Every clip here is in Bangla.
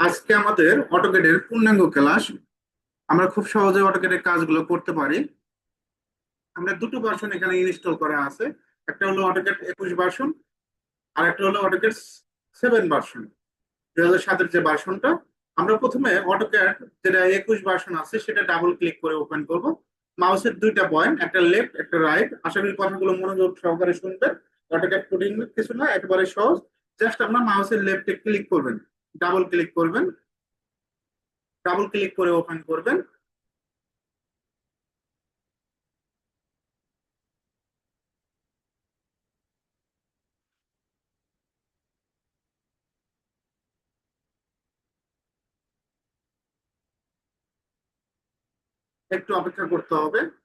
আজকে আমাদের অটোকেটের পূর্ণাঙ্গ ক্লাস আমরা খুব সহজে অটোকেটের কাজগুলো করতে পারি। আমরা দুটো ভার্সন এখানে ইনস্টল করা আছে। একটা হলো অটোকেট একুশ ভার্সন আর একটা হলো অটোকেট সেভেন ভার্সন দুই হাজার সাতের যে ভার্সনটা আমরা প্রথমে অটোক্যাট যেটা একুশ ভার্সন আছে, সেটা ডাবল ক্লিক করে ওপেন করব। মাউসের দুইটা পয়েন্ট একটা লেফট একটা রাইট আশা করি কথাগুলো মনোযোগ সহকারে শুনবেন। অটোক্যাট কঠিন কিছু না, একেবারে সহজ। জাস্ট আপনার মাউসের লেফটে ক্লিক করবেন। ডাবল ক্লিক করবেন। ডাবল ক্লিক করে ওপেন করবেন। একটু অপেক্ষা করতে হবে।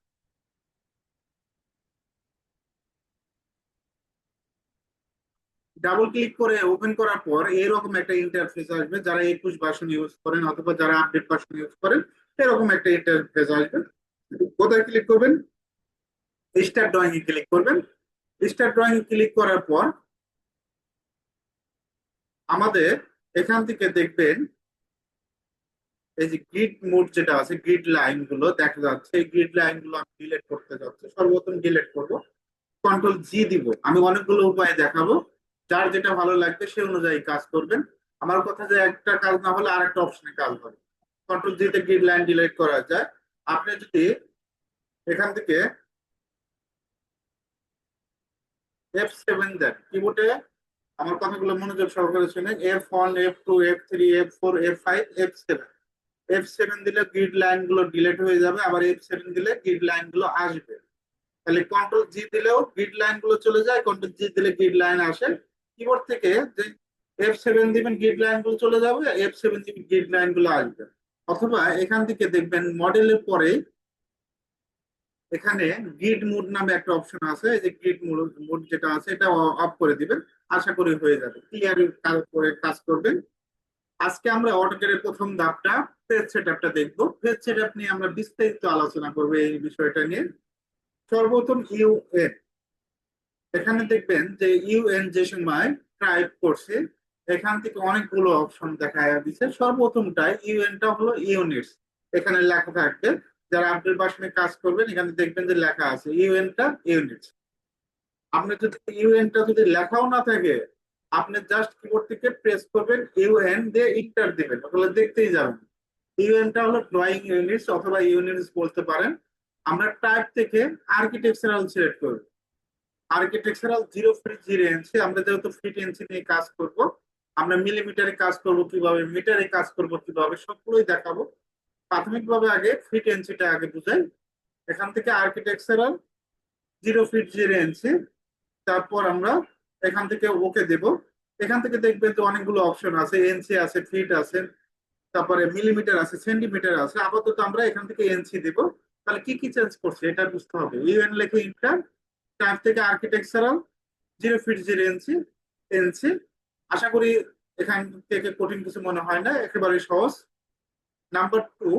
ডাবল ক্লিক করে ওপেন করার পর এরকম একটা ইন্টারফেস আসবে। যারা একুশ ভার্সন ইউজ করেন অথবা যারা আপডেট ভার্সন ইউজ করেন, এরকম একটা ইন্টারফেস আসবে। কোথায় ক্লিক করবেন? স্টার ড্রয়িং এ ক্লিক করবেন। স্টার ড্রয়িং এ ক্লিক করার পর আমাদের এখান থেকে দেখবেন, এই যে গ্রিড মোড যেটা আছে গ্রিড লাইনগুলো দেখা যাচ্ছে। এই গ্রিড লাইনগুলো আমি ডিলিট করতে যাচ্ছি। সর্বপ্রথম ডিলিট করব। কন্ট্রোল জি দিব। আমি অনেকগুলো উপায়ে দেখাবো। যার যেটা ভালো লাগবে সে অনুযায়ী কাজ করবেন। আমার কথা যে একটা কাজ না হলে আরেকটা অপশনে কাজ হবে। কন্ট্রোল জিতে গ্রিড লাইন ডিলিট করা যায়। আপনি যদি এখান থেকে এফ সেভেন দেন কিবোর্ডে আমার কথাগুলো মনোযোগ সহকারে শুনেন F one F two F three F four F five F seven F seven দিলে গ্রিড লাইনগুলো ডিলেট হয়ে যাবে, আবার এফ সেভেন দিলে গ্রিড লাইনগুলো আসবে। তাহলে কন্ট্রোল জি দিলেও গ্রিড লাইনগুলো চলে যায় কন্ট্রোল জি দিলে গ্রিড লাইন আসে। কিবোর্ড থেকে যে এফ সেভেন দিবেন গ্রিড লাইনগুলো চলে যাবে এফ সেভেন দিবেন গ্রিড লাইনগুলো আসবে। অথবা এখান থেকে দেখবেন মডেলের পরে এখানে গ্রিড মোড নামে একটা অপশন আছে, এই যে গ্রিড মোড যেটা আছে, এটা অফ করে দিবেন। আশা করি হয়ে যাবে। ক্লিয়ার করে, কাজ করবেন। আজকে আমরা অটোকেটের প্রথম ধাপটা ফেজ সেটআপটা দেখব। ফেজ সেটআপ নিয়ে আমরা বিস্তারিত আলোচনা করব এই বিষয়টা নিয়ে। সর্বপ্রথম ইউএন এখানে দেখবেন যে ইউএন যে সময় টাইপ করছে। এখান থেকে অনেকগুলো অপশন দেখা দিচ্ছে সর্বপ্রথমটাই ইউএনটা হলো ইউনিটস এখানে লেখা থাকবে, যারা আপডেট ভার্সনে কাজ করবেন, এখানে দেখবেন যে লেখা আছে ইউএনটা ইউনিটস আপনি যদি ইউএনটা যদি লেখাও না থাকে, আপনি জাস্ট কিবোর্ড থেকে প্রেস করবেন ইউএন দিয়ে ইন্টার দিবেন। তাহলে দেখতেই যাবেন। ইউএনটা হলো ড্রয়িং ইউনিটস অথবা ইউনিটস বলতে পারেন। আমরা টাইপ থেকে আর্কিটেকচারাল সিলেক্ট করব। Architectural zero feet zero inch আমরা যেহেতু ফিট এনসি নিয়ে কাজ করব, আমরা মিলিমিটারে কাজ করব, কীভাবে মিটারে কাজ করব, কীভাবে সবগুলোই দেখাবো। প্রাথমিকভাবে আগে ফিট এনসিটা আগে বুঝাই। এখান থেকে architectural zero feet zero inch তারপর আমরা এখান থেকে ওকে দেব। এখান থেকে দেখবেন যে অনেকগুলো অপশন আছে এনসি আছে ফিট আছে, তারপরে মিলিমিটার আছে সেন্টিমিটার আছে। আপাতত আমরা এখান থেকে এনসি দেব। তাহলে কি কি চেঞ্জ করছে, এটা বুঝতে হবে। ইউএন লেখে ইন্টার টাইপ থেকে architectural zero feet zero inch inch আশা করি এখান থেকে কঠিন কিছু মনে হয় না একেবারে সহজ। নাম্বার টু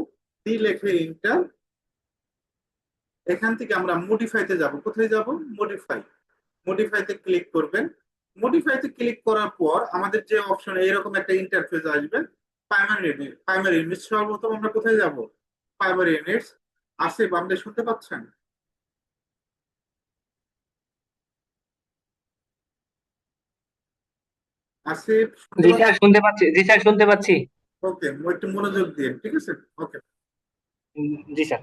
ডি লেখে ইন্টার এখান থেকে আমরা মডিফাইতে যাব। কোথায় যাব? মডিফাই মডিফাইতে ক্লিক করবেন। মডিফাইতে ক্লিক করার পর আমাদের যে অপশন এরকম একটা ইন্টারফেস আসবে। প্রাইমারি ইউনিট প্রাইমারি ইউনিট সর্বপ্রথম আমরা কোথায় যাব? প্রাইমারি ইউনিটস আসিফ আপনি শুনতে পাচ্ছেন? আসিফ? জি স্যার শুনতে পাচ্ছি। জি স্যার শুনতে পাচ্ছি। ওকে একটু মনোযোগ দিয়ে ঠিক আছে? ওকে। জি স্যার।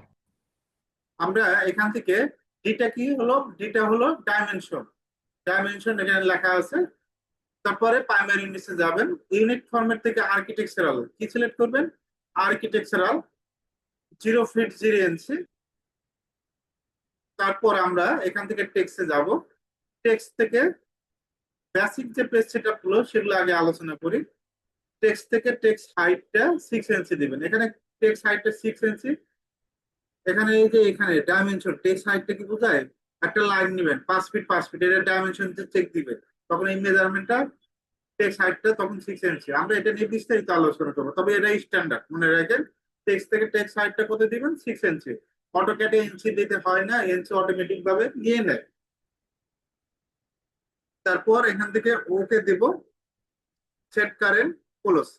আমরা এখান থেকে ডিটা কি হলো? ডিটা হলো ডাইমেনশন ডাইমেনশন এখানে লেখা আছে। তারপরে প্রাইমারি ইউনিটে যাবেন। ইউনিট ফরম্যাট থেকে আর্কিটেকচারাল কি সিলেক্ট করবেন? Architectural zero feet zero inch তারপর আমরা এখান থেকে টেক্সটে যাব। টেক্সট থেকে বেসিক যে পেজ সেটআপগুলো সেগুলো আগে আলোচনা করি। টেক্সট থেকে টেক্সট হাইটটা সিক্স ইঞ্চি দিবেন। এখানে টেক্সট হাইটটা সিক্স ইঞ্চি এখানে এই যে এখানে ডাইমেনশন টেক্সট হাইটটা কি বোঝায়? একটা লাইন নেবেন, পাঁচ ফিট পাঁচ ফিট এটা ডাইমেনশন চেক দিবেন। তখন এই মেজারমেন্টটা টেক্সট হাইটটা তখন সিক্স ইঞ্চি আমরা এটা নিয়ে বিস্তারিত আলোচনা করব। তবে এটা স্ট্যান্ডার্ড মনে রাখেন। টেক্সট থেকে টেক্সট হাইটটা কত দিবেন? সিক্স ইঞ্চি অটোক্যাটে ইঞ্চি দিতে হয় না ইঞ্চি অটোমেটিক ভাবে নিয়ে নেয়। তারপর এখান থেকে ওকে দেব সেট কারেন্ট ক্লোজ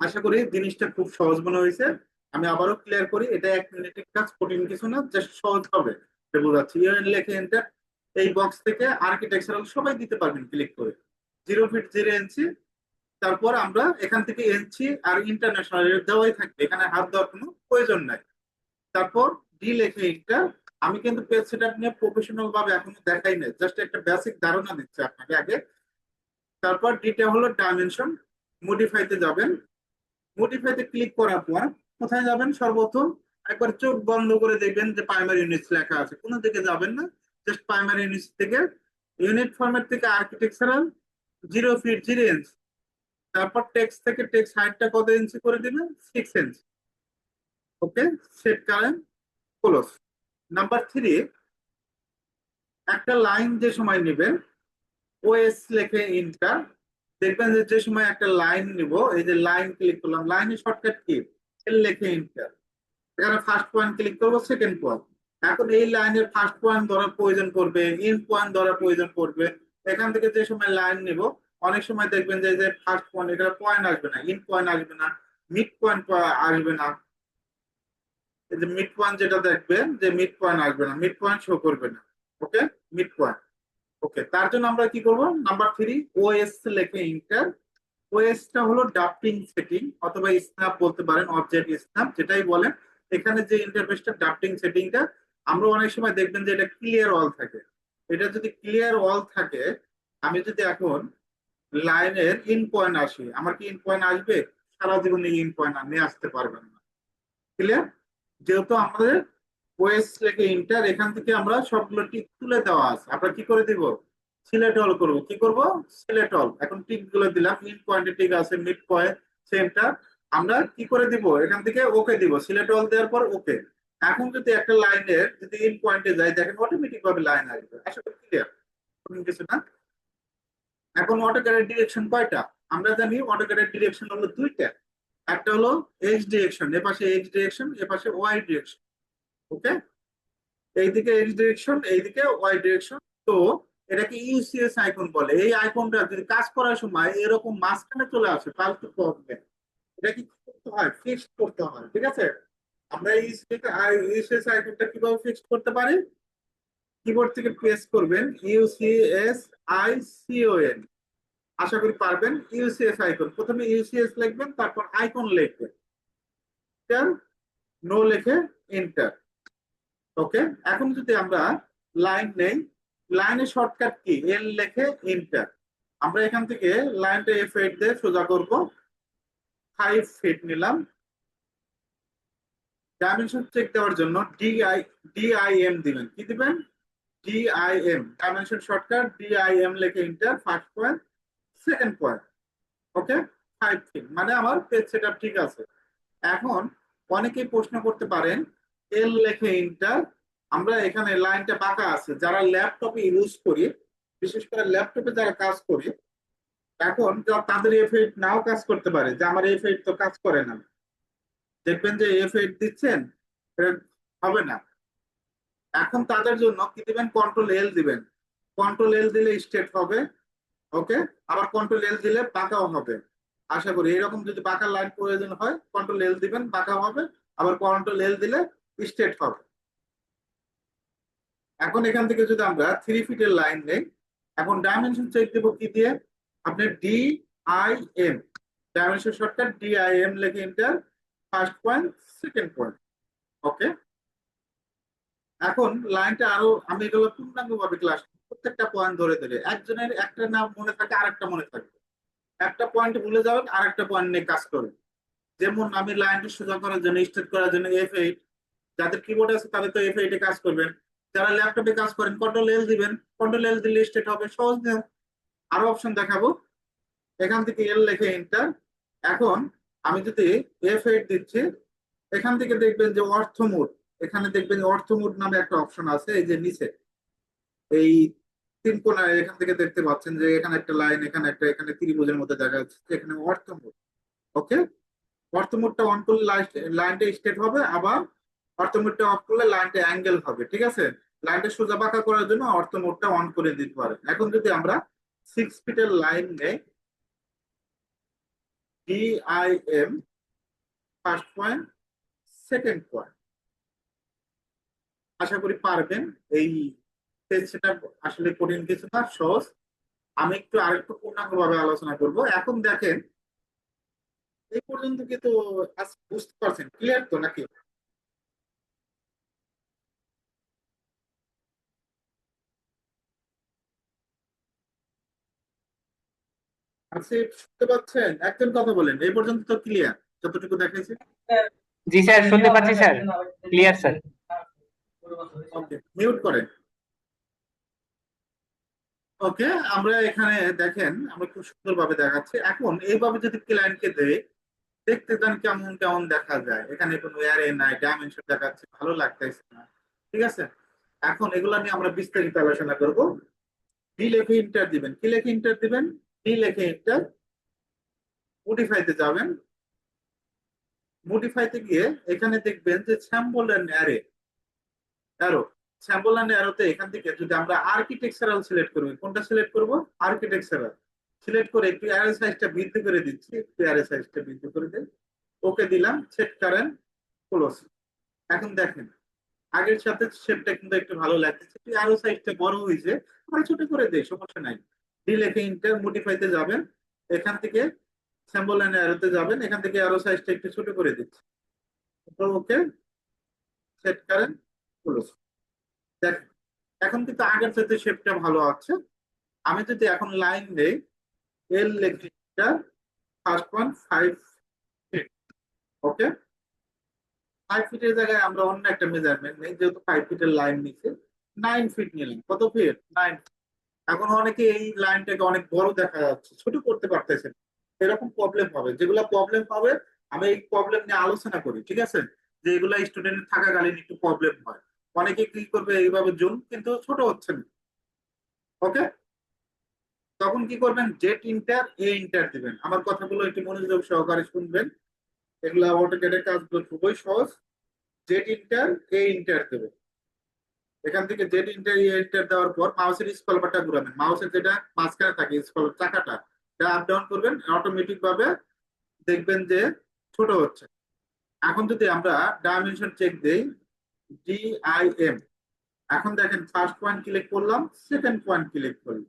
আশা করি জিনিসটা খুব সহজ মনে হয়েছে। আমি আবারও ক্লিয়ার করি, এটা এক মিনিটের কাজ, কঠিন কিছু না জাস্ট সহজ হবে। ইউএন লেখে এন্টার এই বক্স থেকে আর্কিটেকচারাল সবাই দিতে পারবেন ক্লিক করে। জিরো ফিট জিরো ইঞ্চি তারপর আমরা এখান থেকে ইঞ্চি আর ইন্টারন্যাশনাল দেওয়াই থাকবে। এখানে হাত দেওয়ার কোনো প্রয়োজন নাই। তারপর ডি লেখে এন্টার আমি কিন্তু পেজ সেটআপ নিয়ে প্রফেশনাল ভাবে এখনও দেখাই নাই। জাস্ট একটা বেসিক ধারণা দিচ্ছি আপনাকে আগে। তারপর ডিটা হলো ডাইমেনশন মডিফাইতে যাবেন। মডিফাইতে ক্লিক করার পর কোথায় যাবেন? সর্বপ্রথম একবার চোখ বন্ধ করে দেখবেন যে প্রাইমারি ইউনিটস লেখা আছে। কোনো দিকে যাবেন না জাস্ট প্রাইমারি ইউনিটস থেকে। ইউনিট ফরম্যাট থেকে architectural zero feet zero inch তারপর টেক্সট থেকে টেক্সট হাইটটা কত ইঞ্চি করে দিবেন? Six inch okay set current close number three একটা লাইন যে সময় নেবেন ওএস লেখে ইন্টার দেখবেন যে সময় একটা লাইন নিব, এই যে লাইন ক্লিক করলাম লাইনের শর্টকাট কি? এল লেখে ইন্টার এখানে ফার্স্ট পয়েন্ট ক্লিক করব সেকেন্ড পয়েন্ট এখন এই লাইনের ফার্স্ট পয়েন্ট ধরার প্রয়োজন পড়বে ইন পয়েন্ট ধরার প্রয়োজন পড়বে। এখান থেকে যে সময় লাইন নিব, অনেক সময় দেখবেন যে ফার্স্ট পয়েন্ট এখানে পয়েন্ট আসবে না ইন পয়েন্ট আসবে না মিড পয়েন্ট আসবে না। যে মিড পয়েন্ট যেটা দেখবেন, যে মিড পয়েন্ট আসবে না মিড পয়েন্ট শো করবে না ওকে মিড পয়েন্ট ওকে তার জন্য আমরা কি করব? নাম্বার থ্রি ওএস লেখে ইন্টার ওএস টা হলো ডাফটিং সেটিং অথবা স্ন্যাপ বলতে পারেন অবজেক্ট স্ন্যাপ যেটাই বলেন। এখানে যে ইন্টারফেসটা ডাফটিং সেটিংটা আমরা অনেক সময় দেখবেন যে এটা ক্লিয়ার অল থাকে। এটা যদি ক্লিয়ার অল থাকে, আমি যদি এখন লাইনের ইন পয়েন্ট আসি, আমার কি ইন পয়েন্ট আসবে? সারা জীবনে ইন পয়েন্ট নিয়ে আসতে পারবেন না। ক্লিয়ার যেহেতু আমাদের ইন্টার এখান থেকে আমরা সবগুলো টিক তুলে দেওয়া আছে। আমরা কি করে দিব? সিলেট অল করব। কি করব? সিলেক্ট অল এখন টিকগুলো দিলাম। মিড পয়েন্টে টিক আছে মিড পয়েন্ট সেন্টার আমরা কি করে দিব? এখান থেকে ওকে দিব। সিলেট অল দেওয়ার পর ওকে এখন যদি একটা লাইনের যদি ইন পয়েন্টে যায় দেখেন অটোমেটিক ভাবে লাইন আসবে। আশা করি ক্লিয়ার কিছু না? এখন অটোক্যারের ডিরেকশন কয়টা? আমরা জানি অটোক্যারের ডিরেকশন হলো দুইটা। একটা হলো এক্স ডিরেকশন এ পাশে এক্স ডিরেকশন এ পাশে ওয়াই ডিরেকশন ওকে এইদিকে এক্স ডিরেকশন এইদিকে ওয়াই ডিরেকশন তো এটাকে ইউসিএস আইকন বলে। এই আইকনটা যদি কাজ করার সময় এরকম মাঝখানে চলে আসে, তাহলে তো প্রবলেম এটা কি করতে হয়? ফিক্স করতে হয়, ঠিক আছে? আমরা ইউসিএস আইকনটা কীভাবে ফিক্স করতে পারি? কিবোর্ড থেকে প্রেস করবেন ইউসিএস আই সিওএন আশা করি পারবেন ইউসিএস আইকন প্রথমে ইউসিএস লিখবেন, তারপর আইকন লিখবেন। নো লিখে এন্টার ওকে এখন যদি আমরা লাইন নেই লাইনের শর্টকাট কি? এল লেখে এন্টার আমরা এখান থেকে লাইনটা এফ এইট দিয়ে সোজা করব। ফাইভ ফিট নিলাম। ডাইমেনশন চেক দেওয়ার জন্য ডিআই ডিআইএম দিবেন। কি দিবেন? ডিআইএম ডাইমেনশন শর্টকাট ডিআইএম লেখে enter first point second point okay five feet মানে আমার পেজ সেটআপ ঠিক আছে। এখন অনেকেই প্রশ্ন করতে পারেন এল লেখে ইন্টার আমরা এখানে লাইনটা বাঁকা আছে। যারা ল্যাপটপে ইউজ করি, বিশেষ করে ল্যাপটপে যারা কাজ করি, এখন তাদের এফ এইট নাও কাজ করতে পারে, যে আমার এফ এইট তো কাজ করে না। দেখবেন যে এফ এইট দিচ্ছেন হবে না। এখন তাদের জন্য কি দিবেন? কন্ট্রোল এল দিবেন। কন্ট্রোল এল দিলে স্টেট হবে। ওকে? আবার কন্ট্রোল এল দিলে বাঁকাও হবে। আশা করি এরকম যদি বাঁকা লাইন প্রয়োজন হয় কন্ট্রোল এল দিবেন বাঁকা হবে। আবার কন্ট্রোল এল দিলে স্ট্রেট হবে। এখন এখান থেকে যদি আমরা থ্রি ফিটের লাইন নেই, এখন ডাইমেনশন চেক দেব কি দিয়ে? আপনি D I M dimension shortcut D I M লেখে enter first point second point okay এখন লাইনটা আরও, আমি এগুলো পূর্ণাঙ্গ ভাবে ক্লাস প্রত্যেকটা পয়েন্ট ধরে ধরে। একজনের একটা নাম মনে থাকে, আরেকটা মনে থাকবে। একটা পয়েন্ট ভুলে যাবেন, আরেকটা পয়েন্ট নিয়ে কাজ করবেন। যেমন আমি লাইনটা সোজা করার জন্য স্ট্রেট করার জন্য এফ এইট যাদের কিবোর্ড আছে তাদের তো এফ এইটে কাজ করবেন। যারা ল্যাপটপে কাজ করেন কন্ট্রোল এল দিবেন। কন্ট্রোল এল দিলে স্টেট হবে, সহজ না। আরও অপশন দেখাবো। এখান থেকে এল লেখে এন্টার এখন আমি যদি এফ এইট দিচ্ছি, এখান থেকে দেখবেন যে অর্থ মোড এখানে দেখবেন অর্থ মোড নামে একটা অপশন আছে, এই যে নিচে। এই তিন কোনায় এখান থেকে দেখতে পাচ্ছেন যে এখানে একটা লাইন এখানে একটা, এখানে ত্রিভুজের মধ্যে দেখা যাচ্ছে এখানে অর্থ মোড ওকে অর্থ মোডটা অন করলে লাইনটা স্ট্রেট হবে, আবার অর্থ মোডটা অফ করলে লাইনটা অ্যাঙ্গেল হবে, ঠিক আছে? লাইনটা সোজা বাঁকা করার জন্য অর্থ মোডটা অন করে দিতে পারে। এখন যদি আমরা সিক্স ফিটের লাইন নেই DIM first point second point আশা করি পারবেন এই সেটা আসলে কঠিন কিছু না সহজ। আমি একটু আরেকটু পূর্ণাঙ্গ ভাবে আলোচনা করব। এখন দেখেন এই পর্যন্ত কিন্তু বুঝতে পারছেন? ক্লিয়ার তো নাকি? আচ্ছা শুনতে পাচ্ছেন? একজন কথা বলেন। এই পর্যন্ত তো ক্লিয়ার যতটুকু দেখাইছি জি স্যার শুনতে পাচ্ছি sir. Clear sir okay mute করেন। ওকে, আমরা এখানে দেখেন, আমরা খুব সুন্দরভাবে দেখাচ্ছি। এখন, এইভাবে যদি ক্লায়েন্টকে দেই, দেখতে যান কেমন কেমন দেখা যায়। এখানে কোনো অ্যারে নাই ডাইমেনশন দেখাচ্ছে, ভালো লাগতেছে না। ঠিক আছে? এখন এগুলো নিয়ে আমরা বিস্তারিত আলোচনা করব। ডি লেখে ইন্টার দিবেন। কি লেখে ইন্টার দিবেন? ডি লেখে ইন্টার মডিফাইতে যাবেন। মডিফাইতে গিয়ে এখানে দেখবেন যে sample and array arrow sample and অ্যারোতে এখান থেকে যদি আমরা আর্কিটেকচারাল সিলেক্ট করব কোনটা সিলেক্ট করব? আর্কিটেকচারাল সিলেক্ট করে একটু অ্যারে সাইজটা বৃদ্ধি করে দিচ্ছি, একটু অ্যারে সাইজটা বৃদ্ধি করে দেন। ওকে দিলাম সেট কারেন ক্লোজ এখন দেখেন, আগের সাথে শেপটা কিন্তু একটু ভালো লাগতেছে একটু অ্যারো সাইজটা বড় হয়েছে আমরা ছোট করে দেই, সমস্যা নাই। ডি লেখে ইন্টার মডিফাইতে যাবেন, এখান থেকে স্যাম্পল এন্ড অ্যারোতে যাবেন, এখান থেকে অ্যারো সাইজটা একটু ছোট করে দিচ্ছি। ওকে সেট কারেন ক্লোজ এখন কিন্তু আগের সাথে শেপটা ভালো আছে। আমি যদি এখন লাইন দেই L লেখিটা first one five okay five ফিটের জায়গায় আমরা অন্য একটা মেজারমেন্ট নেই, যেহেতু ফাইভ ফিটের লাইন নিচ্ছে নাইন ফিট নিলাম, কত ফিট নাইন এখন অনেকে এই লাইনটাকে অনেক বড় দেখা যাচ্ছে, ছোট করতে পারতেছে। এরকম প্রবলেম হবে। যেগুলো প্রবলেম হবে, আমি এই প্রবলেম নিয়ে আলোচনা করি, ঠিক আছে? যে এগুলা স্টুডেন্ট থাকাকালীন একটু প্রবলেম হয়। অনেকে কি করবে এইভাবে জুম কিন্তু ছোট হচ্ছে না। ওকে তখন কি করবেন? জেট ইন্টার এ ইন্টার দিবেন। আমার কথাগুলো একটু মনোযোগ সহকারে শুনবেন। এগুলো অটোকেটের কাজগুলো খুবই সহজ। জেট ইন্টার এ ইন্টার দেবেন এখান থেকে জেট ইন্টার এ ইন্টার দেওয়ার পর মাউসের স্কলবারটা ঘুরাবেন। মাউসের যেটা মাঝখানে থাকে স্কলার চাকাটা, এটা আপ ডাউন করবেন। অটোমেটিক ভাবে দেখবেন যে ছোট হচ্ছে। এখন যদি আমরা ডাইমেনশন চেক দেই ডিআইএম এখন দেখেন ফার্স্ট পয়েন্ট ক্লিক করলাম সেকেন্ড পয়েন্ট ক্লিক করি।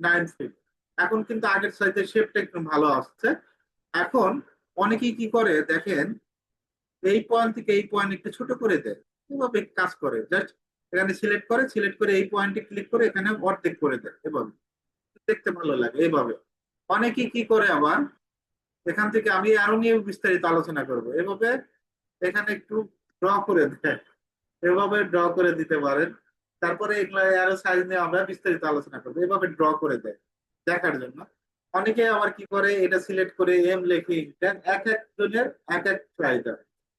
নাইন ফিট এখন কিন্তু আগের সাইজের শেপটা একটু ভালো আসছে। এখন অনেকেই কি করে, দেখেন, এই পয়েন্ট থেকে এই পয়েন্ট একটু ছোট করে দেয়। এভাবে কাজ করে। জাস্ট এখানে সিলেক্ট করে সিলেক্ট করে এই পয়েন্টে ক্লিক করে এখানে অর্ধেক করে দেয়। এভাবে। দেখতে ভালো লাগে এইভাবে অনেকেই কি করে আবার, এখান থেকে আমি আরও নিয়ে বিস্তারিত আলোচনা করব। এভাবে এখানে একটু ড্র করে দেয় এভাবে ড্র করে দিতে পারেন। তারপরে এগুলো আরও সাইজ নিয়ে আমরা বিস্তারিত আলোচনা করব। এভাবে ড্র করে দেয় দেখার জন্য। অনেকে আবার কি করে, এটা সিলেক্ট করে এম লেখে দেন। এক এক জনের এক এক চাহিদা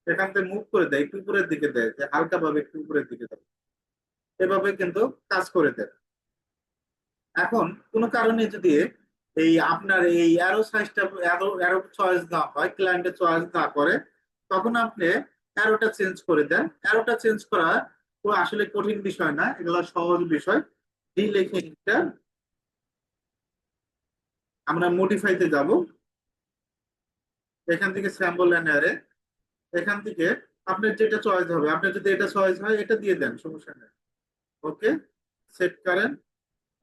এখান থেকে মুভ করে দেয়, একটু উপরের দিকে দেয়, যে হালকা ভাবে একটু উপরের দিকে দেয়। এভাবে কিন্তু কাজ করে দেয় এখন কোনো কারণে যদি এই আপনার এই অ্যারো সাইজটা অ্যারো অ্যারো চয়েস না হয় ক্লায়েন্টের চয়েস না করে, তখন আপনি অ্যারোটা চেঞ্জ করে দেন। অ্যারোটা চেঞ্জ করা আসলে কঠিন বিষয় না, এগুলো সহজ বিষয়। ডি লেখে এটা আমরা মডিফাইতে যাব। এখান থেকে স্যাম্পল অ্যারে এখান থেকে আপনার যেটা চয়েস হবে, আপনার যদি এটা চয়েস হয়, এটা দিয়ে দেন, সমস্যা নেই। ওকে? সেট করেন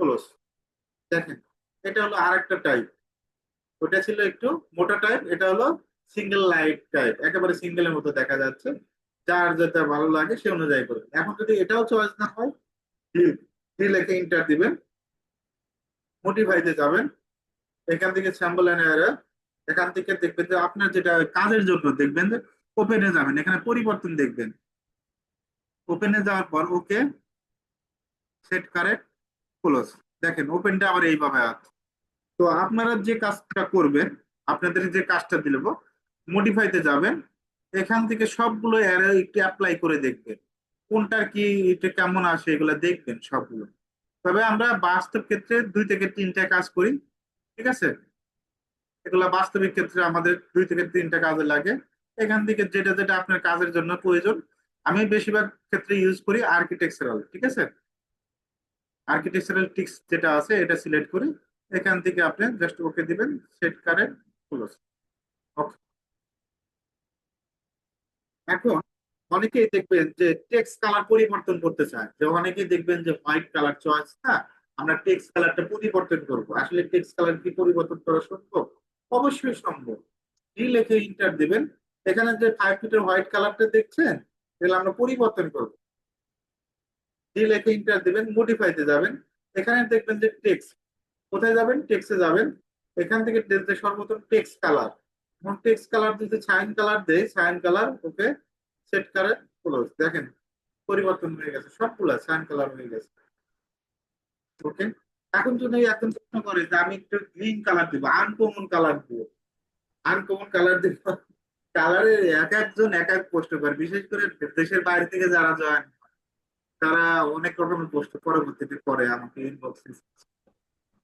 ক্লোজ দেখেন, এটা হলো আর একটা টাইপ ওটা ছিল একটু মোটা টাইপ এটা হলো সিঙ্গেল লাইট টাইপ একেবারে সিঙ্গেলের মতো দেখা যাচ্ছে। যার যেটা ভালো লাগে সে অনুযায়ী করবেন এখন যদি এটাও চয়েস না হয় লেখে ইন্টার দিবেন মোটিফাইতে যাবেন, এখান থেকে স্যাম্পল এরার এখান থেকে দেখবেন যে আপনার যেটা কাজের জন্য দেখবেন যে ওপেনে যাবেন, এখানে পরিবর্তন দেখবেন। ওপেনে যাওয়ার পর ওকে সেট কারেক্ট ক্লোজ দেখেন ওপেনটা আবার এইভাবে আছে। তো আপনারা যে কাজটা করবেন, আপনাদের যে কাজটা দিলব মডিফাইতে যাবেন, এখান থেকে সবগুলো অ্যারে একটু অ্যাপ্লাই করে দেখবেন। কোনটার কি, এটা কেমন আসে, এগুলো দেখবেন সবগুলো। তবে আমরা বাস্তব ক্ষেত্রে দুই থেকে তিনটা কাজ করি, ঠিক আছে? এগুলো বাস্তবিক ক্ষেত্রে আমাদের দুই থেকে তিনটা কাজে লাগে। এখান থেকে যেটা যেটা আপনার কাজের জন্য প্রয়োজন, আমি বেশিরভাগ ক্ষেত্রে ইউজ করি আর্কিটেকচারাল ঠিক আছে? আর্কিটেকচারাল টিক্স যেটা আছে, এটা সিলেক্ট করে এখান থেকে আপনি জাস্ট ওকে দিবেন সেট কারেন্ট Okay. এখন অনেকেই দেখবেন যে টেক্সট কালার পরিবর্তন করতে চায়। যে অনেকেই দেখবেন যে হোয়াইট কালার চয়েস না? আমরা টেক্সট কালারটা পরিবর্তন করব। আসলে টেক্সট কালার কি পরিবর্তন করা সম্ভব? অবশ্যই সম্ভব। কি লিখে ইন্টার দিবেন? এখানে যে ফাইভ ফিটের হোয়াইট কালারটা দেখছেন, তাহলে আমরা পরিবর্তন করব। ডি লিখে ইন্টার দিবেন? মডিফাইতে যাবেন। এখানে দেখবেন যে টেক্সট কোথায় যাবেন? টেক্সটে যাবেন। এখান থেকে সর্বপ্রথম টেক্সট কালার এখন কালার যদি সাইন কালার ওকে সেট করে দেখেন, পরিবর্তন হয়ে গেছে, সবগুলা সাইন কালার হয়ে গেছে, ওকে, এখন যদি একদম প্রশ্ন করে যে আমি একটু গ্রিন কালার দিব আনকমন কালার দিব আনকমন কালার দিব কালারে এক একজন এক এক পোস্ট করে, বিশেষ করে দেশের বাইরে থেকে যারা জয়েন তারা অনেক রকমের পোস্ট পরবর্তীতে করে আমাকে ইনবক্সে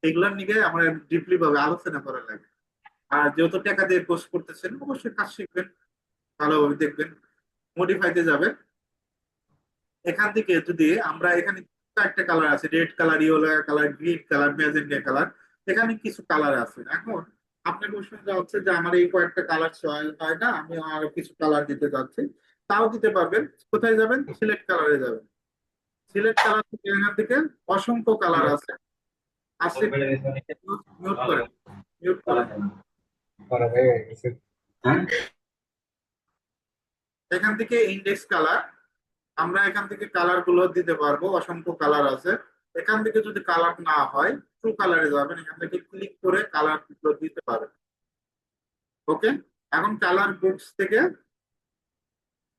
এগুলোর নিয়ে আমরা ডিপলি ভাবে আলোচনা করা লাগে। আর যেহেতু টাকা দিয়ে পোস্ট করতেছেন অবশ্যই কাজ শিখবেন ভালোভাবে দেখবেন মডিফাইতে যাবে এখান থেকে যদি আমরা এখানে একটা কালার আছে red colour yellow colour green colour magenta colour এখানে কিছু কালার আছে। এখন আপনার যা হচ্ছে যে আমার এই কয়েকটা কালার হয় না আমি আরও কিছু কালার দিতে যাচ্ছি। তাও দিতে পারবেন। কোথায় যাবেন? সিলেক্ট কালারে যাবেন। সিলেক্ট কালার থেকে এখান থেকে অসংখ্য কালার আছে। মিউট করেন মিউট করেন এখান থেকে ইন্ডেক্স কালার আমরা এখান থেকে কালারগুলো দিতে পারব, অসংখ্য কালার আছে। এখান থেকে যদি কালার না হয় ট্রু কালারে যাবেন, এখান থেকে ক্লিক করে কালারগুলো দিতে পারেন। ওকে এখন কালার বুকস থেকে,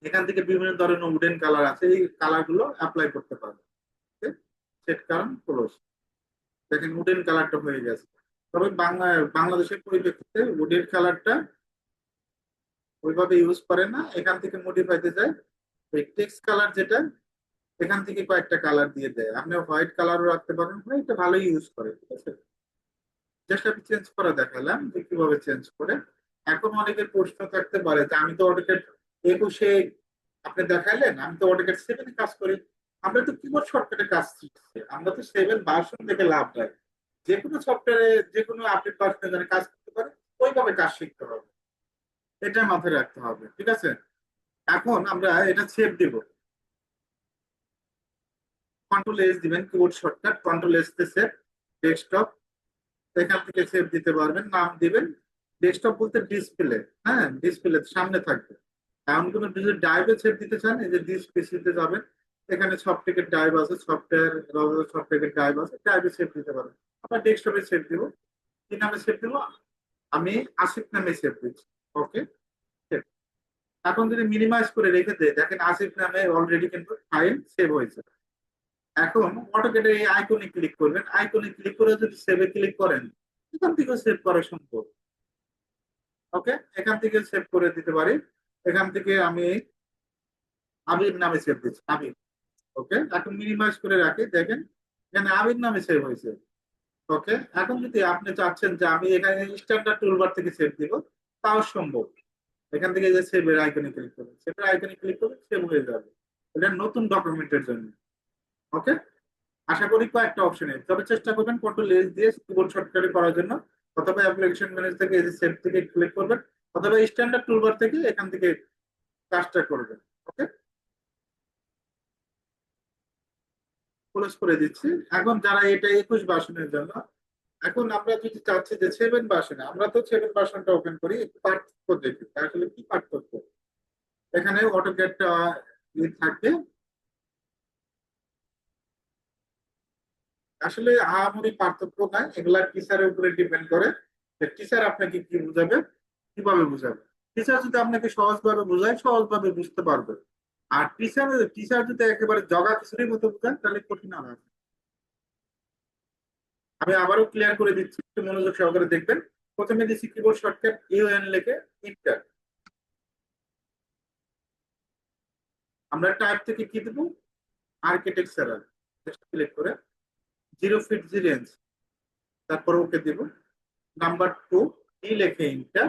এখান থেকে বিভিন্ন ধরনের উডেন কালার আছে, এই কালারগুলো অ্যাপ্লাই করতে পারবেন। সেট কারণ ক্লোজ দেখেন উডেন কালারটা হয়ে গেছে। তবে বাংলা, বাংলাদেশের পরিপ্রেক্ষিতে উডের কালারটা ওইভাবে ইউজ করে না। এখান থেকে মডিফাইতে যায়। ওই টেক্সট কালার যেটা, এখান থেকে কয়েকটা কালার দিয়ে দেয়। আপনি হোয়াইট কালারও রাখতে পারেন। এটা ভালোই ইউজ করে, ঠিক আছে? জাস্ট আমি চেঞ্জ করে দেখালাম যে কীভাবে চেঞ্জ করে। এখন অনেকের প্রশ্ন থাকতে পারে যে, আমি তো অটোকেট একুশে আপনি দেখাইলেন, আমি তো অটোকেট সেভেনে কাজ করি। আমরা তো কিবোর্ড শর্টকাটে কাজ শিখছি। আমরা তো সেভেন ভার্সন থেকে লাভ নাই যে কোনো সফটওয়্যারে যে কোনো আপডেট ভার্সনে যারা কাজ করতে পারে, ওইভাবে কাজ শিখতে হবে। এটা মাথায় রাখতে হবে, ঠিক আছে? এখন আমরা এটা সেভ দিব। কন্ট্রোল এস দিবেন কিবোর্ড শর্টকাট কন্ট্রোল এস তে সেভ ডেস্কটপ এখান থেকে সেভ দিতে পারবেন, নাম দিবেন। ডেস্কটপ বলতে ডিসপ্লে হ্যাঁ? ডিসপ্লে সামনে থাকবে। এমন কোনো যদি ড্রাইভে সেভ দিতে চান, এই যে ডিস পিসিতে যাবেন এখানে সফটওয়্যার ড্রাইভ আছে সফটওয়্যার সফটওয়্যার ড্রাইভ আছে ড্রাইভে সেভ দিতে পারেন আমরা ডেস্কটপে সেভ দিব, কি নামে সেভ দিব? আমি আসিফ নামে সেভ দিচ্ছি ওকে এখন যদি মিনিমাইজ করে রেখে দেয় দেখেন আসিফ নামে অলরেডি কিন্তু ফাইল সেভ হয়েছে। এখন অটোকেটে এই আইকনে ক্লিক করবেন আইকনে ক্লিক করে যদি সেভে ক্লিক করেন, এখান থেকে সেভ করা সম্ভব। ওকে এখান থেকে সেভ করে দিতে পারি। এখান থেকে আমি আবির নামে সেভ দিচ্ছি আবির ওকে? এখন মিনিমাইজ করে রাখি, দেখেন। এখানে আবির নামে সেভ হয়েছে। ওকে? এখন যদি আপনি চাচ্ছেন যে আমি এখানে স্ট্যান্ডার্ড টুলবার থেকে সেভ দিব, তাও সম্ভব। এখান থেকে যে সেভের আইকনে ক্লিক করবেন সেভের আইকনে ক্লিক করবেন সেভ হয়ে যাবে। এটা নতুন ডকুমেন্টের জন্য। ওকে? আশা করি কয়েকটা অপশন তবে চেষ্টা করবেন কন্ট্রোল এস দিয়ে কিবোর্ড শর্টকাটে করার জন্য, অথবা অ্যাপ্লিকেশন ম্যানেজ থেকে সেভ থেকে ক্লিক করবেন, অথবা স্ট্যান্ডার্ড টুলবার থেকে এখান থেকে কাজটা করবেন ওকে ক্লোজ করে দিচ্ছি। এখন যারা এটা একুশ বাসনের জন্য, এখন আমরা যদি চাচ্ছি যে সেভেন বাসনে, আমরা তো সেভেন বাসনটা ওপেন করি পার্থক্য দেখি আসলে কি পার্থক্য? এখানে অটোক্যাটটা থাকবে। আসলে আহামরি পার্থক্য নাই, এগুলা টিচারের উপরে ডিপেন্ড করে টিচার আপনাকে কি বুঝাবে, কীভাবে বুঝাবে? টিচার যদি আপনাকে সহজভাবে বোঝায়, সহজভাবে বুঝতে পারবে। আর টিচার টিচার যদি একেবারে জগা খিচুড়ির মতো বোঝায় তাহলে কঠিন হবে। আমি আবারও ক্লিয়ার করে দিচ্ছি, একটু মনোযোগ সহকারে দেখবেন। প্রথমে দিচ্ছি কিবোর্ড শর্টকাট ইউএন লিখে ইন্টার আমরা টাইপ থেকে কি দেবো? আর্কিটেকচারাল সিলেক্ট করে জিরো ফিট জি রেঞ্জ তারপর ওকে দিব। নাম্বার টু ই লেখে ইন্টার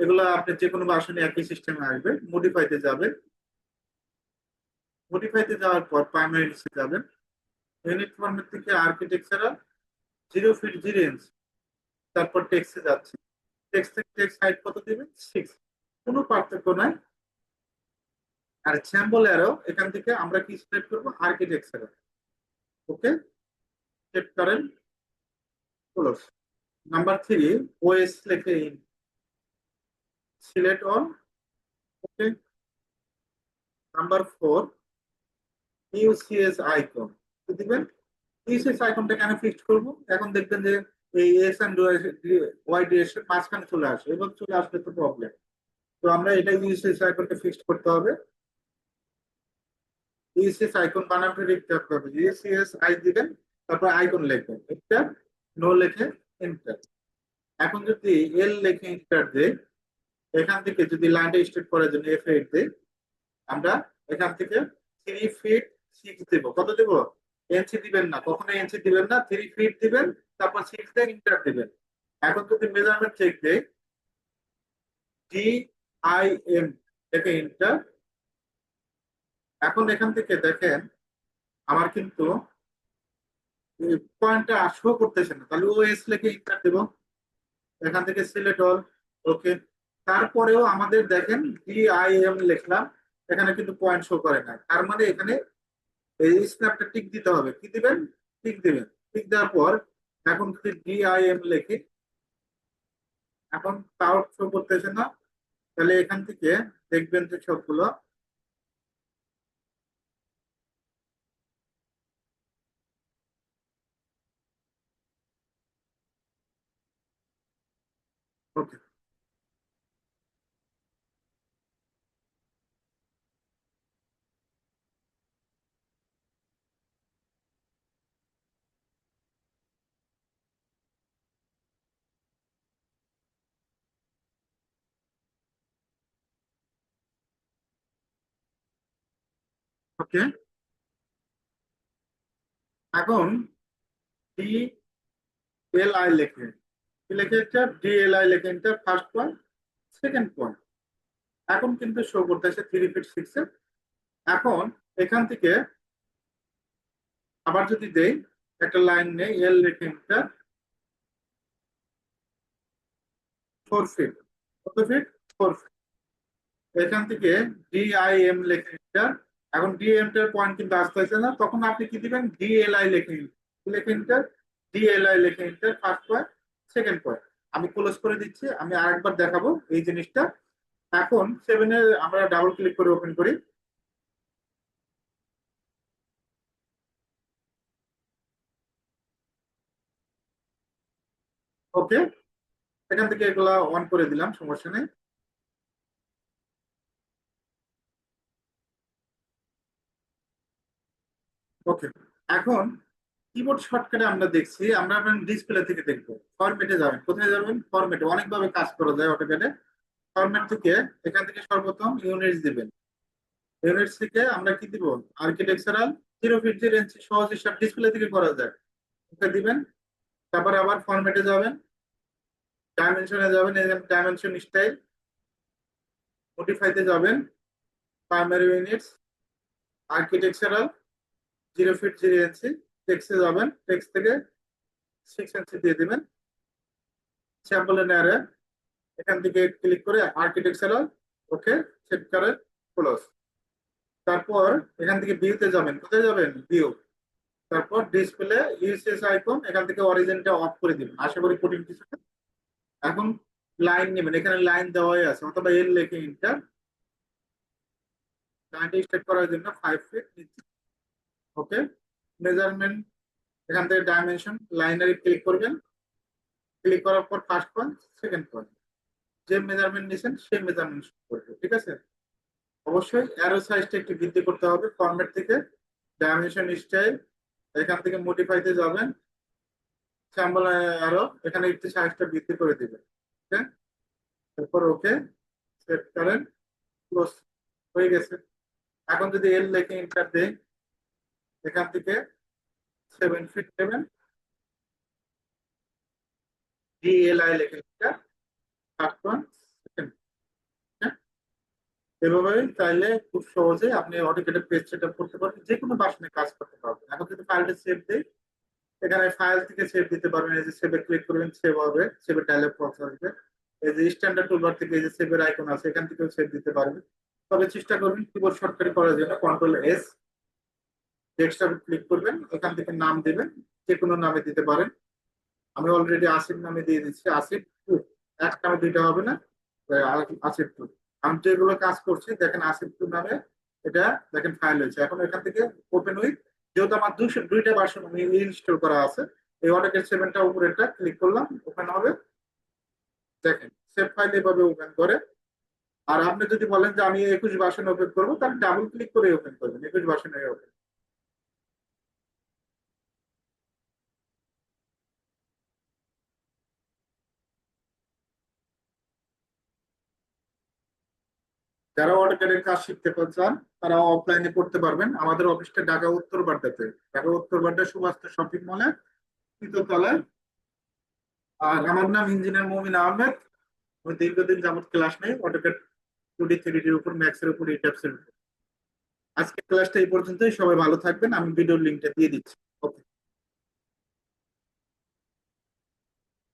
এগুলো আপনি যে কোনো বাসনে একই সিস্টেমে আসবে মডিফাইতে যাবেন মডিফাইতে যাওয়ার পর প্রাইমারি যাবেন। ইউনিট ফর্মেট থেকে architectural zero feet G range তারপর টেক্সে যাচ্ছে। টেক্স থেকে টেক্সট হাইট কত দিবেন সিক্স কোনো পার্থক্য নাই। আর স্যাম্পল অ্যারো এখান থেকে আমরা কি সিলেক্ট করব? আর্কিটেকচার ওকে সেট করেন। ক্লোজ নাম্বার থ্রি ওএস লেখে in select on okay number four UCS icon দিবেন ইউসিএস আইকনটা কেন ফিক্স করব? এখন দেখবেন যে এই এস এন্ড ওয়াই ডিরেকশন মাঝখানে চলে আসে, এবার চলে আসলে তো প্রবলেম তো আমরা এটা ইউসিএস আইকনটা ফিক্সড করতে হবে। ইউসিএস আইকন বানানটা লিখতে হবে। ইউসিএস আই দিবেন, তারপর আইকন লিখবেন। এন্টার নো লিখে এন্টার এখন যদি এল লিখে এন্টার দেই, এখান থেকে যদি লাইনটা স্টার্ট করার জন্য এফ এইট দেই, আমরা এখান থেকে থ্রি ফিট সিক্স দেব। কত দেব? এনসি দিবেন না। কখনো এনসি দিবেন না। থ্রি ফিট দিবেন, তারপর সিক্স দিয়ে ইন্টার দিবেন। এখন যদি মেজারমেন্ট চেক দেই ডি আই এম থেকে ইন্টার এখন এখান থেকে দেখেন, আমার কিন্তু পয়েন্টটা শো করতেছে না। তাহলে ও এস লেখে ইন্টার দেব। এখান থেকে সিলেক্ট অল ওকে তারপরেও আমাদের দেখেন ডি আই এম লিখলাম। এখানে কিন্তু পয়েন্ট শো করে না তার মানে এখানে এই স্ন্যাপটা টিক দিতে হবে। কি দিবেন? টিক দিবেন। টিক দেওয়ার পর এখন যদি ডিআইএম লেখে, এখন তাও শো করতেছে না, তাহলে এখান থেকে দেখবেন যে সবগুলো ওকে ওকে? এখন ডি এল আই লেখে। কি লেখে এটা ডি এল আই লেখে এটা ফার্স্ট পয়েন্ট সেকেন্ড পয়েন্ট এখন কিন্তু শো করতেছে থ্রি ফিট সিক্স এখন এখান থেকে আবার যদি দেই, একটা লাইন নেই এল লেখে এটা ফোর ফিট কত ফিট ফোর ফিট এখান থেকে ডি আই এম লেখে এটা এখন ডিএম টার পয়েন্ট কিন্তু আসতেছে না, তখন আপনি কি দিবেন? ডিএলআই লেখে লেখে ইন্টার ডিএলআই লেখে enter first point second point আমি ক্লোজ করে দিচ্ছি, আমি আরেকবার দেখাবো এই জিনিসটা। এখন সেভেনে আমরা ডাবল ক্লিক করে ওপেন করি। ওকে এখান থেকে এগুলা অন করে দিলাম, সমস্যা নেই ওকে এখন কিবোর্ড শর্টকাটে আমরা দেখছি, আমরা আপনার ডিসপ্লে থেকে দেখব। ফরম্যাটে যাবেন। কোথায় যাবেন? ফরম্যাটে অনেকভাবে কাজ করা যায় অটোক্যাডে ফরম্যাট থেকে এখান থেকে সর্বপ্রথম ইউনিটস দিবেন। ইউনিটস থেকে আমরা কি দিব? আর্কিটেকচারাল জিরো ফিট জিরো ইঞ্চি সহজ হিসাব ডিসপ্লে থেকে করা যায়। ওকে দিবেন। তারপরে আবার ফরম্যাটে যাবেন। ডাইমেনশনে যাবেন ডাইমেনশন স্টাইল মডিফাইতে যাবেন। Primary units architectural zero feet zero ইঞ্চি টেক্সে যাবেন টেক্স থেকে সিক্স ইঞ্চি দিয়ে দিবেন। স্যাম্পল এন্ড অ্যারে এখান থেকে ক্লিক করে আর্কিটেকচারাল ওকে সেট করে ক্লোজ তারপর এখান থেকে ভিউতে যাবেন। কোথায় যাবেন? ভিউ তারপর ডিসপ্লে ইউসিএস আইকন এখান থেকে অরিজিনটা অফ করে দিবেন। আশা করি কঠিন কিছু এখন লাইন নেবেন। এখানে লাইন দেওয়াই আছে। অথবা এর লেখে ইন্টার লাইনটা স্টার্ট করার জন্য ফাইভ ফিট নিচ্ছে ওকে মেজারমেন্ট এখান থেকে ডাইমেনশন লাইনারি ক্লিক করবেন। ক্লিক করার পর ফার্স্ট পয়েন্ট সেকেন্ড পয়েন্ট যে মেজারমেন্ট নিয়েছেন, সেই মেজারমেন্ট করবে, ঠিক আছে? অবশ্যই অ্যারো সাইজটা একটু বৃদ্ধি করতে হবে ফরম্যাট থেকে। ডাইমেনশন স্টাইল এখান থেকে মডিফাইতে যাবেন। স্যাম্বল অ্যারো এখানে একটু সাইজটা বৃদ্ধি করে দিবেন, ওকে? তারপর ওকে সেট করেন। ক্লোজ হয়ে গেছে। এখন যদি এল লেখে ইন্টার দেই এখান থেকে সেভেন ফিট নেবেন। ডিএলআই লেখে এভাবে চাইলে খুব সহজে আপনি অটোকেটে পেজ সেট করতে পারবেন যে কোনো বাসনে কাজ করতে পারবেন। এখন যদি ফাইলটা সেভ দেই, এখানে ফাইল থেকে সেভ দিতে পারবেন, এই যে সেভে ক্লিক করবেন সেভ হবে সেভে ডায়লগ বক্স আসবে। এই যে স্ট্যান্ডার্ড টুলবার থেকে এই যে সেভের আইকন আছে, এখান থেকেও সেভ দিতে পারবেন। তবে চেষ্টা করবেন কিবোর্ড শর্টকাট করার জন্য কন্ট্রোল এস ডেস্কটপে ক্লিক করবেন, এখান থেকে নাম দিবেন যে কোনো নামে দিতে পারেন। আমি অলরেডি আসিফ নামে দিয়ে দিচ্ছি আসিফ টু এক নামে দুইটা হবে না আসিফ টু আমি যেগুলো কাজ করছি, দেখেন আসিফ টু নামে এটা দেখেন ফাইল হয়েছে। এখন এখান থেকে ওপেন উইথ যেহেতু আমার দুশো দুইটা ভার্সন ইনস্টল করা আছে, এই অটোকেট সেভেনটা উপরেরটা ক্লিক করলাম ওপেন হবে। দেখেন সেভ ফাইল এভাবে ওপেন করে। আর আপনি যদি বলেন যে আমি একুশ ভার্সন ওপেন করব, তাহলে ডাবল ক্লিক করে ওপেন করবেন, একুশ ভার্সনে ওপেন যারা অটোক্যাডের কাজ শিখতে চান, তারা অফলাইনে করতে পারবেন। আমাদের অফিসটা ঢাকা উত্তর বাড্ডাতে। ঢাকা উত্তর বাড্ডা সুভাষ শপিং মলে তৃতীয়তলায় আর আমার নাম ইঞ্জিনিয়ার মমিন আহমেদ। আমি দীর্ঘদিন যাবত ক্লাস নেই, অটোক্যাড টু ডি, থ্রি ডির উপর, ম্যাক্স এর উপর, এই ট্যাপসের উপর। আজকে ক্লাসটা এই পর্যন্তই। সবাই ভালো থাকবেন। আমি ভিডিওর লিঙ্কটা দিয়ে দিচ্ছি।